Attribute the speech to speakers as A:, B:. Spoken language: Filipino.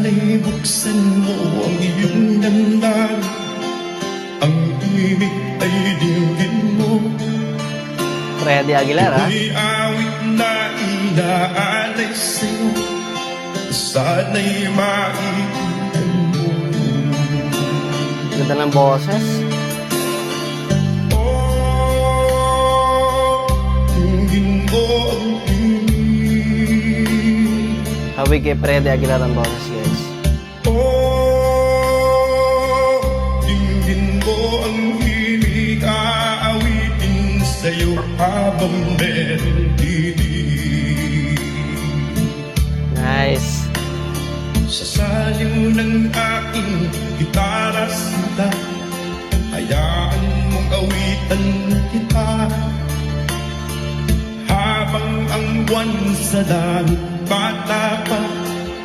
A: Sana'y buksan mo ang iyong damdamin Ang ibig ay dinggin mo
B: Freddy Aguilar, ha?
A: May awit na inaalay sa'yo Sana'y maiitan mo
B: Ganda ng boses. Hawig kay Freddy Aguilar ang boses, guys.
A: Oh, dinggin mo ang hilig aawitin sa'yo habang meron.
B: Nice.
A: Sa saliw ng aking gitara sinta Hayaan mong awitan kita Habang ang buwan sa langit bata pa